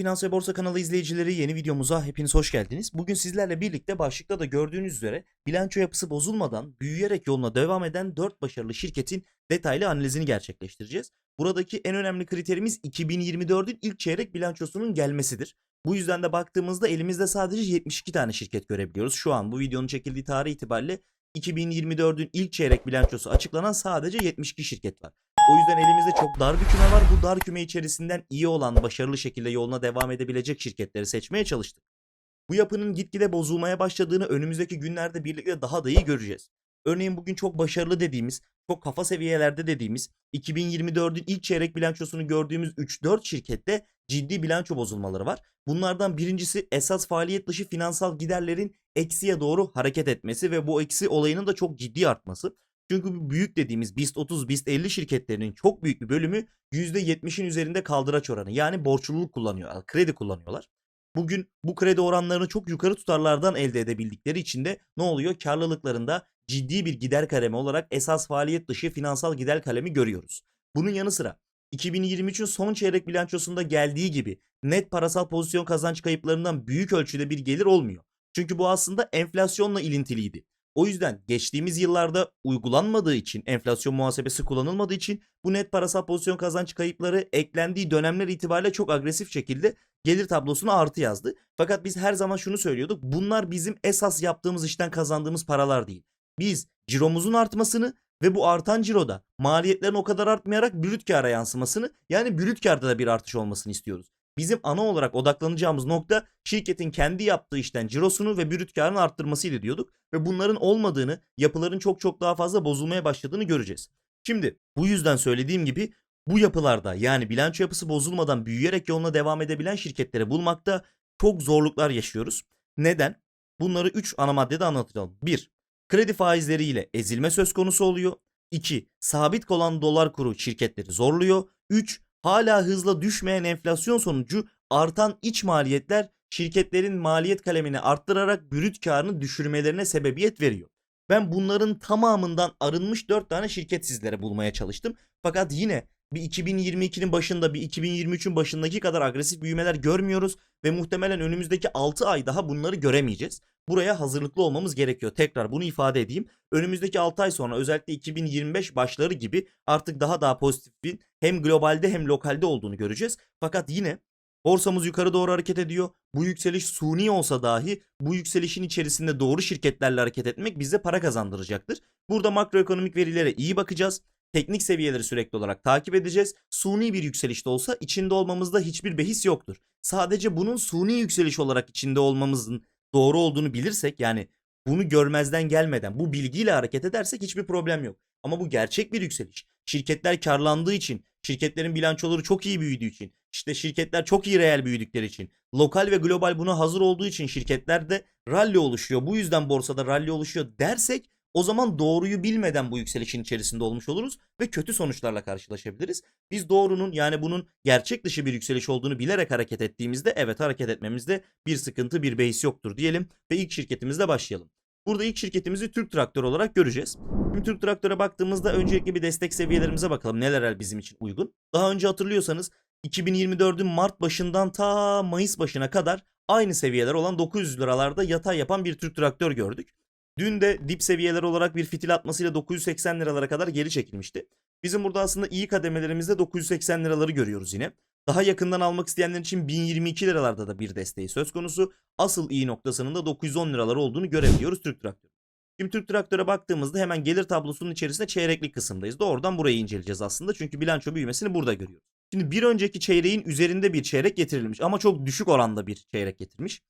Finans ve Borsa kanalı izleyicileri yeni videomuza hepiniz hoş geldiniz. Bugün sizlerle birlikte başlıkta da gördüğünüz üzere bilanço yapısı bozulmadan büyüyerek yoluna devam eden 4 başarılı şirketin detaylı analizini gerçekleştireceğiz. Buradaki en önemli kriterimiz 2024'ün ilk çeyrek bilançosunun gelmesidir. Bu yüzden de baktığımızda elimizde sadece 72 tane şirket görebiliyoruz. Şu an bu videonun çekildiği tarih itibariyle 2024'ün ilk çeyrek bilançosu açıklanan sadece 72 şirket var. O yüzden elimizde çok dar bir küme var. Bu dar küme içerisinden iyi olan, başarılı şekilde yoluna devam edebilecek şirketleri seçmeye çalıştık. Bu yapının gitgide bozulmaya başladığını önümüzdeki günlerde birlikte daha da iyi göreceğiz. Örneğin bugün çok başarılı dediğimiz, çok kafa seviyelerde dediğimiz 2024'ün ilk çeyrek bilançosunu gördüğümüz 3-4 şirkette ciddi bilanço bozulmaları var. Bunlardan birincisi esas faaliyet dışı finansal giderlerin eksiye doğru hareket etmesi ve bu eksi olayının da çok ciddi artması. Çünkü büyük dediğimiz BIST 30, BIST 50 şirketlerinin çok büyük bir bölümü %70'in üzerinde kaldıraç oranı. Yani borçluluk kullanıyor, kredi kullanıyorlar. Bugün bu kredi oranlarını çok yukarı tutarlardan elde edebildikleri için de ne oluyor? Karlılıklarında ciddi bir gider kalemi olarak esas faaliyet dışı finansal gider kalemi görüyoruz. Bunun yanı sıra 2023'ün son çeyrek bilançosunda geldiği gibi net parasal pozisyon kazanç kayıplarından büyük ölçüde bir gelir olmuyor. Çünkü bu aslında enflasyonla ilintiliydi. O yüzden geçtiğimiz yıllarda uygulanmadığı için, enflasyon muhasebesi kullanılmadığı için bu net parasal pozisyon kazanç kayıpları eklendiği dönemler itibariyle çok agresif şekilde gelir tablosuna artı yazdı. Fakat biz her zaman şunu söylüyorduk. Bunlar bizim esas yaptığımız işten kazandığımız paralar değil. Biz ciromuzun artmasını ve bu artan ciroda maliyetlerin o kadar artmayarak brüt kâra yansımasını yani brüt kârda da bir artış olmasını istiyoruz. Bizim ana olarak odaklanacağımız nokta şirketin kendi yaptığı işten cirosunu ve brüt karını arttırmasıydı diyorduk. Ve bunların olmadığını, yapıların çok çok daha fazla bozulmaya başladığını göreceğiz. Şimdi bu yüzden söylediğim gibi bu yapılarda yani bilanço yapısı bozulmadan büyüyerek yoluna devam edebilen şirketleri bulmakta çok zorluklar yaşıyoruz. Neden? Bunları 3 ana maddede anlatacağım. 1. Kredi faizleriyle ezilme söz konusu oluyor. 2. Sabit olan dolar kuru şirketleri zorluyor. 3 hala hızla düşmeyen enflasyon sonucu artan iç maliyetler şirketlerin maliyet kalemini arttırarak brüt karını düşürmelerine sebebiyet veriyor. Ben bunların tamamından arınmış 4 tane şirket sizlere bulmaya çalıştım. Fakat yine bir 2022'nin başında bir 2023'ün başındaki kadar agresif büyümeler görmüyoruz ve muhtemelen önümüzdeki 6 ay daha bunları göremeyeceğiz. Buraya hazırlıklı olmamız gerekiyor. Tekrar bunu ifade edeyim. Önümüzdeki 6 ay sonra özellikle 2025 başları gibi artık daha daha pozitifin hem globalde hem lokalde olduğunu göreceğiz. Fakat yine borsamız yukarı doğru hareket ediyor. Bu yükseliş suni olsa dahi bu yükselişin içerisinde doğru şirketlerle hareket etmek bize para kazandıracaktır. Burada makroekonomik verilere iyi bakacağız. Teknik seviyeleri sürekli olarak takip edeceğiz. Suni bir yükselişte olsa içinde olmamızda hiçbir behis yoktur. Sadece bunun suni yükseliş olarak içinde olmamızın doğru olduğunu bilirsek yani bunu görmezden gelmeden bu bilgiyle hareket edersek hiçbir problem yok. Ama bu gerçek bir yükseliş. Şirketler karlandığı için, şirketlerin bilançoları çok iyi büyüdüğü için, işte şirketler çok iyi reel büyüdükleri için, lokal ve global buna hazır olduğu için şirketlerde rally oluşuyor. Bu yüzden borsada rally oluşuyor dersek o zaman doğruyu bilmeden bu yükselişin içerisinde olmuş oluruz ve kötü sonuçlarla karşılaşabiliriz. Biz doğrunun yani bunun gerçek dışı bir yükseliş olduğunu bilerek hareket ettiğimizde evet hareket etmemizde bir sıkıntı bir beis yoktur diyelim ve ilk şirketimizle başlayalım. Burada ilk şirketimizi Türk Traktör olarak göreceğiz. Şimdi Türk Traktör'e baktığımızda öncelikle bir destek seviyelerimize bakalım neler bizim için uygun. Daha önce hatırlıyorsanız 2024'ün Mart başından ta Mayıs başına kadar aynı seviyeler olan 900 liralarda yatay yapan bir Türk Traktör gördük. Dün de dip seviyeler olarak bir fitil atmasıyla 980 liralara kadar geri çekilmişti. Bizim burada aslında iyi kademelerimizde 980 liraları görüyoruz yine. Daha yakından almak isteyenler için 1022 liralarda da bir desteği söz konusu. Asıl iyi noktasının da 910 liralar olduğunu görebiliyoruz Türk Traktörü. Şimdi Türk Traktör'e baktığımızda hemen gelir tablosunun içerisinde çeyreklik kısımdayız. Doğrudan burayı inceleyeceğiz aslında. Çünkü bilanço büyümesini burada görüyoruz. Şimdi bir önceki çeyreğin üzerinde bir çeyrek getirilmiş ama çok düşük oranda bir çeyrek getirmiş.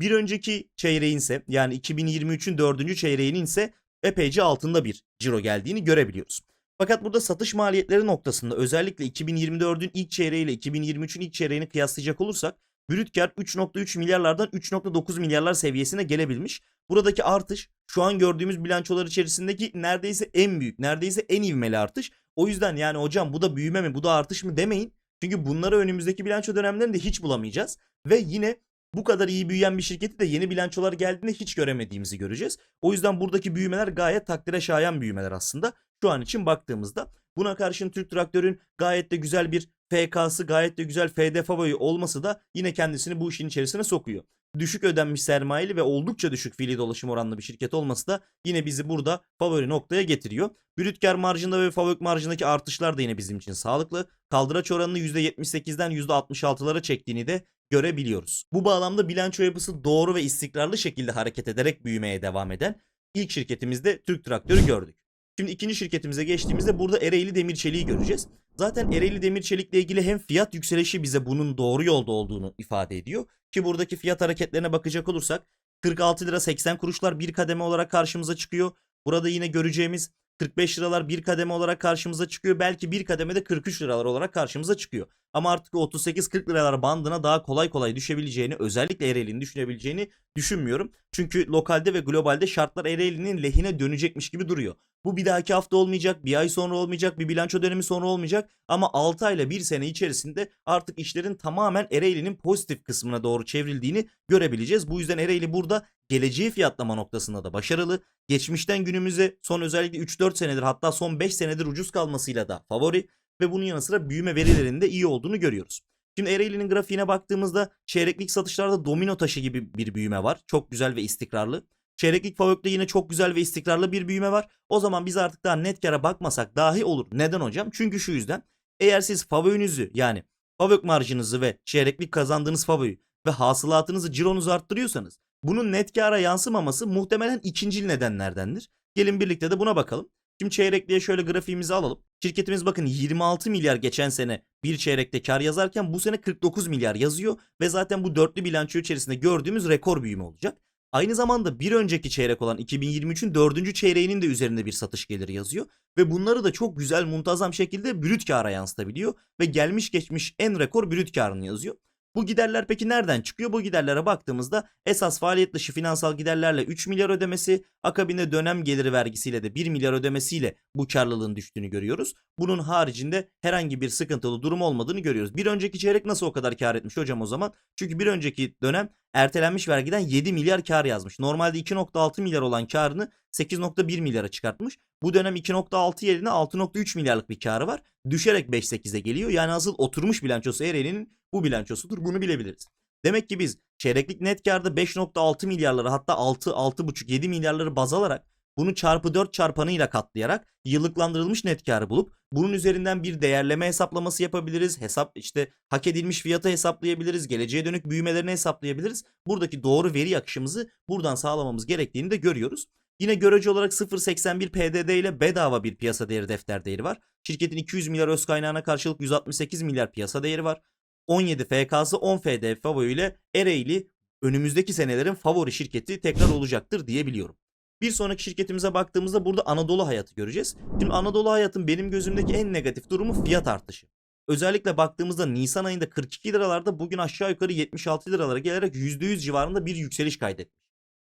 Bir önceki çeyreğin ise yani 2023'ün dördüncü çeyreğinin ise epeyce altında bir ciro geldiğini görebiliyoruz. Fakat burada satış maliyetleri noktasında özellikle 2024'ün ilk çeyreği ile 2023'ün ilk çeyreğini kıyaslayacak olursak brüt kar 3.3 milyarlardan 3.9 milyarlar seviyesine gelebilmiş. Buradaki artış şu an gördüğümüz bilançolar içerisindeki neredeyse en büyük, neredeyse en ivmeli artış. O yüzden yani hocam bu da büyüme mi, bu da artış mı demeyin. Çünkü bunları önümüzdeki bilanço dönemlerinde hiç bulamayacağız. Ve yine bu kadar iyi büyüyen bir şirketi de yeni bilançolar geldiğinde hiç göremediğimizi göreceğiz. O yüzden buradaki büyümeler gayet takdire şayan büyümeler aslında. Şu an için baktığımızda Buna karşın Türk Traktör'ün gayet de güzel bir FK'sı, gayet de güzel FD favoyu olması da yine kendisini bu işin içerisine sokuyor. Düşük ödenmiş sermayeli ve oldukça düşük fiili dolaşım oranlı bir şirket olması da yine bizi burada favori noktaya getiriyor. Brüt kar marjında ve fabrik marjındaki artışlar da yine bizim için sağlıklı. Kaldıraç oranını %78'den %66'lara çektiğini de görebiliyoruz. Bu bağlamda bilanço yapısı doğru ve istikrarlı şekilde hareket ederek büyümeye devam eden ilk şirketimizde Türk Traktör'ü gördük. Şimdi ikinci şirketimize geçtiğimizde burada Ereğli Demir Çelik'i göreceğiz. Zaten Ereğli Demir Çelik'le ilgili hem fiyat yükselişi bize bunun doğru yolda olduğunu ifade ediyor. Ki buradaki fiyat hareketlerine bakacak olursak 46 lira 80 kuruşlar bir kademe olarak karşımıza çıkıyor. Burada yine göreceğimiz 45 liralar bir kademe olarak karşımıza çıkıyor. Belki bir kademede 43 liralar olarak karşımıza çıkıyor. Ama artık o 38-40 liralar bandına daha kolay kolay düşebileceğini özellikle Ereğli'nin düşünebileceğini düşünmüyorum. Çünkü lokalde ve globalde şartlar Ereğli'nin lehine dönecekmiş gibi duruyor. Bu bir dahaki hafta olmayacak, bir ay sonra olmayacak, bir bilanço dönemi sonra olmayacak ama 6 ayla 1 sene içerisinde artık işlerin tamamen Ereğli'nin pozitif kısmına doğru çevrildiğini görebileceğiz. Bu yüzden Ereğli burada geleceği fiyatlama noktasında da başarılı. Geçmişten günümüze son özellikle 3-4 senedir hatta son 5 senedir ucuz kalmasıyla da favori ve bunun yanı sıra büyüme verilerinde iyi olduğunu görüyoruz. Şimdi Ereğli'nin grafiğine baktığımızda çeyreklik satışlarda domino taşı gibi bir büyüme var. Çok güzel ve istikrarlı. Çeyreklik Favök'te yine çok güzel ve istikrarlı bir büyüme var. O zaman biz artık daha net kara bakmasak dahi olur. Neden hocam? Çünkü şu yüzden. Eğer siz favöünüzü yani Favök marjınızı ve çeyreklik kazandığınız favöyü ve hasılatınızı cironuzu arttırıyorsanız bunun net kara yansımaması muhtemelen ikincil nedenlerdendir. Gelin birlikte de buna bakalım. Şimdi çeyrekliğe şöyle grafiğimizi alalım. Şirketimiz bakın 26 milyar geçen sene bir çeyrekte kar yazarken bu sene 49 milyar yazıyor ve zaten bu dörtlü bilanço içerisinde gördüğümüz rekor büyüme olacak. Aynı zamanda bir önceki çeyrek olan 2023'ün dördüncü çeyreğinin de üzerinde bir satış geliri yazıyor. Ve bunları da çok güzel muntazam şekilde brüt kâra yansıtabiliyor. Ve gelmiş geçmiş en rekor brüt kârını yazıyor. Bu giderler peki nereden çıkıyor? Bu giderlere baktığımızda esas faaliyet dışı finansal giderlerle 3 milyar ödemesi, akabinde dönem geliri vergisiyle de 1 milyar ödemesiyle bu karlılığın düştüğünü görüyoruz. Bunun haricinde herhangi bir sıkıntılı durum olmadığını görüyoruz. Bir önceki çeyrek nasıl o kadar kar etmiş hocam o zaman? Çünkü bir önceki dönem ertelenmiş vergiden 7 milyar kar yazmış. Normalde 2.6 milyar olan karını 8.1 milyara çıkartmış. Bu dönem 2.6 yerine 6.3 milyarlık bir karı var. Düşerek 5.8'e geliyor. Yani asıl oturmuş bilançosu Ereğli'nin bu bilançosudur. Bunu bilebiliriz. Demek ki biz çeyreklik net karda 5.6 milyarları hatta 6, 6.5, 7 milyarları baz alarak bunu çarpı 4 çarpanıyla katlayarak yıllıklandırılmış net karı bulup bunun üzerinden bir değerleme hesaplaması yapabiliriz. Hesap işte hak edilmiş fiyatı hesaplayabiliriz. Geleceğe dönük büyümelerini hesaplayabiliriz. Buradaki doğru veri akışımızı buradan sağlamamız gerektiğini de görüyoruz. Yine görece olarak 0.81 PDD ile bedava bir piyasa değeri defter değeri var. Şirketin 200 milyar öz kaynağına karşılık 168 milyar piyasa değeri var. 17 FK'sı 10 FD favori ile Ereğli önümüzdeki senelerin favori şirketi tekrar olacaktır diyebiliyorum. Bir sonraki şirketimize baktığımızda burada Anadolu Hayat'ı göreceğiz. Şimdi Anadolu Hayat'ın benim gözümdeki en negatif durumu fiyat artışı. Özellikle baktığımızda Nisan ayında 42 liralarda bugün aşağı yukarı 76 liralara gelerek %100 civarında bir yükseliş kaydetmiş.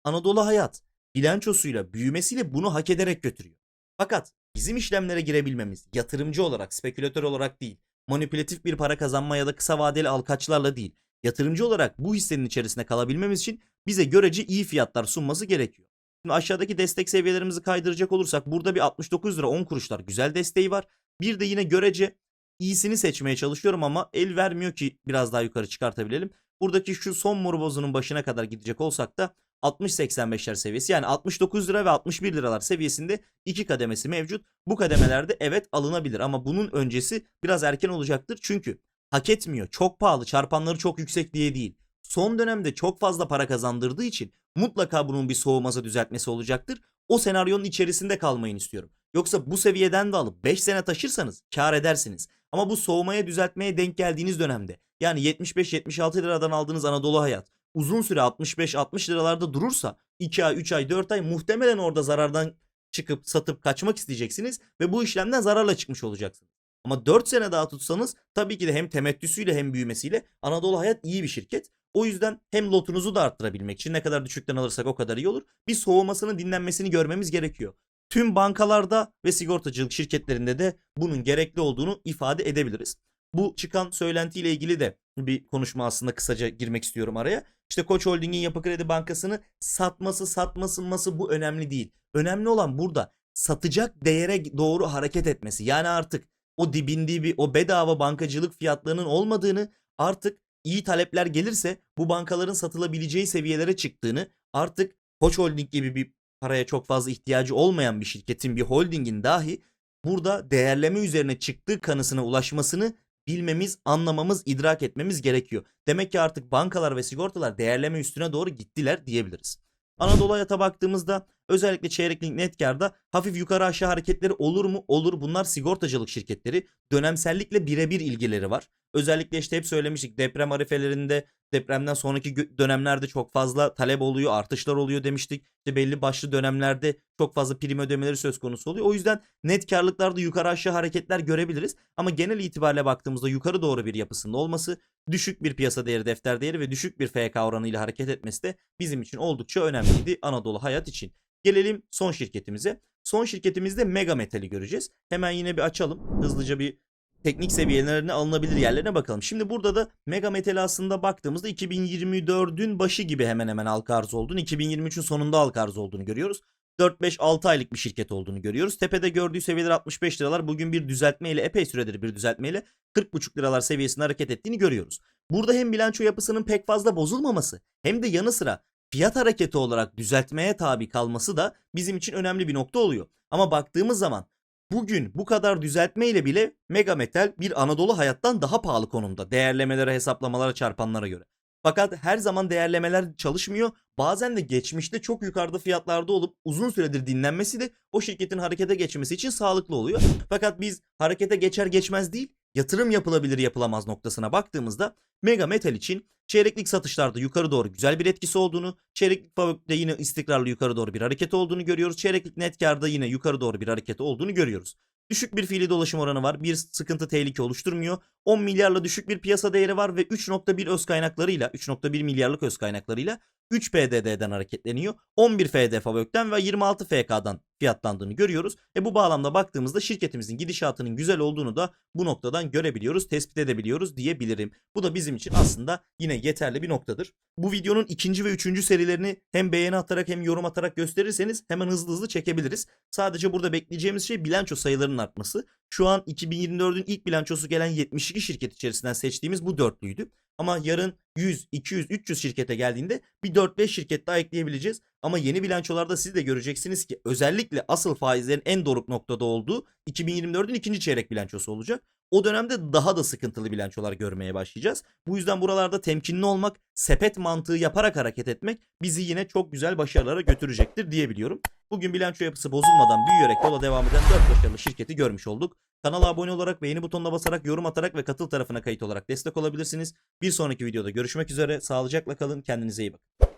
Anadolu Hayat bilançosuyla büyümesiyle bunu hak ederek götürüyor. Fakat bizim işlemlere girebilmemiz yatırımcı olarak, spekülatör olarak değil, manipülatif bir para kazanma ya da kısa vadeli alkaçlarla değil, yatırımcı olarak bu hissenin içerisinde kalabilmemiz için bize görece iyi fiyatlar sunması gerekiyor. Şimdi aşağıdaki destek seviyelerimizi kaydıracak olursak burada bir 69 lira 10 kuruşlar güzel desteği var. Bir de yine görece iyisini seçmeye çalışıyorum ama el vermiyor ki biraz daha yukarı çıkartabilelim. Buradaki şu son mor bozunun başına kadar gidecek olsak da 60-85'ler seviyesi yani 69 lira ve 61 liralar seviyesinde iki kademesi mevcut. Bu kademelerde evet alınabilir ama bunun öncesi biraz erken olacaktır. Çünkü hak etmiyor. Çok pahalı. Çarpanları çok yüksek diye değil. Son dönemde çok fazla para kazandırdığı için mutlaka bunun bir soğuması düzeltmesi olacaktır. O senaryonun içerisinde kalmayın istiyorum. Yoksa bu seviyeden de alıp 5 sene taşırsanız kar edersiniz. Ama bu soğumaya düzeltmeye denk geldiğiniz dönemde yani 75-76 liradan aldığınız Anadolu Hayat uzun süre 65-60 liralarda durursa 2 ay, 3 ay, 4 ay muhtemelen orada zarardan çıkıp satıp kaçmak isteyeceksiniz ve bu işlemden zararla çıkmış olacaksınız. Ama 4 sene daha tutsanız tabii ki de hem temettüsüyle hem büyümesiyle Anadolu Hayat iyi bir şirket. O yüzden hem lotunuzu da arttırabilmek için ne kadar düşükten alırsak o kadar iyi olur. Bir soğumasını dinlenmesini görmemiz gerekiyor. Tüm bankalarda ve sigortacılık şirketlerinde de bunun gerekli olduğunu ifade edebiliriz. Bu çıkan söylentiyle ilgili de bir konuşma aslında kısaca girmek istiyorum araya. İşte Koç Holding'in Yapı Kredi Bankası'nı satması satmasınması bu önemli değil. Önemli olan burada satacak değere doğru hareket etmesi. Yani artık o dibin dibi, o bedava bankacılık fiyatlarının olmadığını, artık iyi talepler gelirse bu bankaların satılabileceği seviyelere çıktığını, artık Koç Holding gibi bir paraya çok fazla ihtiyacı olmayan bir şirketin, bir holdingin dahi burada değerleme üzerine çıktığı kanısına ulaşmasını bilmemiz, anlamamız, idrak etmemiz gerekiyor. Demek ki artık bankalar ve sigortalar değerleme üstüne doğru gittiler diyebiliriz. Anadolu Hayat'a baktığımızda özellikle çeyreklik net karda hafif yukarı aşağı hareketleri olur mu? Olur. Bunlar sigortacılık şirketleri. Dönemsellikle birebir ilgileri var. Özellikle işte hep söylemiştik deprem arifelerinde depremden sonraki dönemlerde çok fazla talep oluyor, artışlar oluyor demiştik. İşte belli başlı dönemlerde çok fazla prim ödemeleri söz konusu oluyor. O yüzden net karlılıklarda yukarı aşağı hareketler görebiliriz. Ama genel itibariyle baktığımızda yukarı doğru bir yapısında olması, düşük bir piyasa değeri, defter değeri ve düşük bir FK oranıyla hareket etmesi de bizim için oldukça önemliydi Anadolu Hayat için. Gelelim son şirketimize. Son şirketimizde Mega Metal'i göreceğiz. Hemen yine bir açalım. Hızlıca bir teknik seviyelerine alınabilir yerlerine bakalım. Şimdi burada da Mega Metal'e aslında baktığımızda 2024'ün başı gibi hemen hemen halka arz olduğunu, 2023'ün sonunda halka arz olduğunu görüyoruz. 4-5-6 aylık bir şirket olduğunu görüyoruz. Tepede gördüğü seviyeler 65 liralar. Bugün bir düzeltmeyle epey süredir bir düzeltmeyle 40,5 liralar seviyesinde hareket ettiğini görüyoruz. Burada hem bilanço yapısının pek fazla bozulmaması hem de yanı sıra fiyat hareketi olarak düzeltmeye tabi kalması da bizim için önemli bir nokta oluyor. Ama baktığımız zaman bugün bu kadar düzeltmeyle bile Mega Metal bir Anadolu hayattan daha pahalı konumda. Değerlemelere, hesaplamalara, çarpanlara göre. Fakat her zaman değerlemeler çalışmıyor. Bazen de geçmişte çok yukarıda fiyatlarda olup uzun süredir dinlenmesi de o şirketin harekete geçmesi için sağlıklı oluyor. Fakat biz harekete geçer geçmez değil, yatırım yapılabilir yapılamaz noktasına baktığımızda Mega Metal için çeyreklik satışlarda yukarı doğru güzel bir etkisi olduğunu, çeyreklik fabrikte yine istikrarlı yukarı doğru bir hareket olduğunu görüyoruz. Çeyreklik net karda yine yukarı doğru bir hareket olduğunu görüyoruz. Düşük bir fiili dolaşım oranı var. Bir sıkıntı tehlike oluşturmuyor. 10 milyarla düşük bir piyasa değeri var ve 3.1 öz kaynaklarıyla 3.1 milyarlık öz kaynaklarıyla 3 PDD'den hareketleniyor. 11 FD Fabök'ten ve 26 FK'dan fiyatlandığını görüyoruz. E bu bağlamda baktığımızda şirketimizin gidişatının güzel olduğunu da bu noktadan görebiliyoruz, tespit edebiliyoruz diyebilirim. Bu da bizim için aslında yine yeterli bir noktadır. Bu videonun ikinci ve üçüncü serilerini hem beğeni atarak hem yorum atarak gösterirseniz hemen hızlı hızlı çekebiliriz. Sadece burada bekleyeceğimiz şey bilanço sayılarının artması. Şu an 2024'ün ilk bilançosu gelen 72 şirket içerisinden seçtiğimiz bu dörtlüydü. Ama yarın 100, 200, 300 şirkete geldiğinde bir 4-5 şirket daha ekleyebileceğiz. Ama yeni bilançolarda siz de göreceksiniz ki özellikle asıl faizlerin en doruk noktada olduğu 2024'ün ikinci çeyrek bilançosu olacak. O dönemde daha da sıkıntılı bilançolar görmeye başlayacağız. Bu yüzden buralarda temkinli olmak, sepet mantığı yaparak hareket etmek bizi yine çok güzel başarılara götürecektir diyebiliyorum. Bugün bilanço yapısı bozulmadan büyüyerek yola devam eden 4 başarılı şirketi görmüş olduk. Kanala abone olarak, beğeni butonuna basarak, yorum atarak ve katıl tarafına kayıt olarak destek olabilirsiniz. Bir sonraki videoda görüşmek üzere. Sağlıcakla kalın. Kendinize iyi bakın.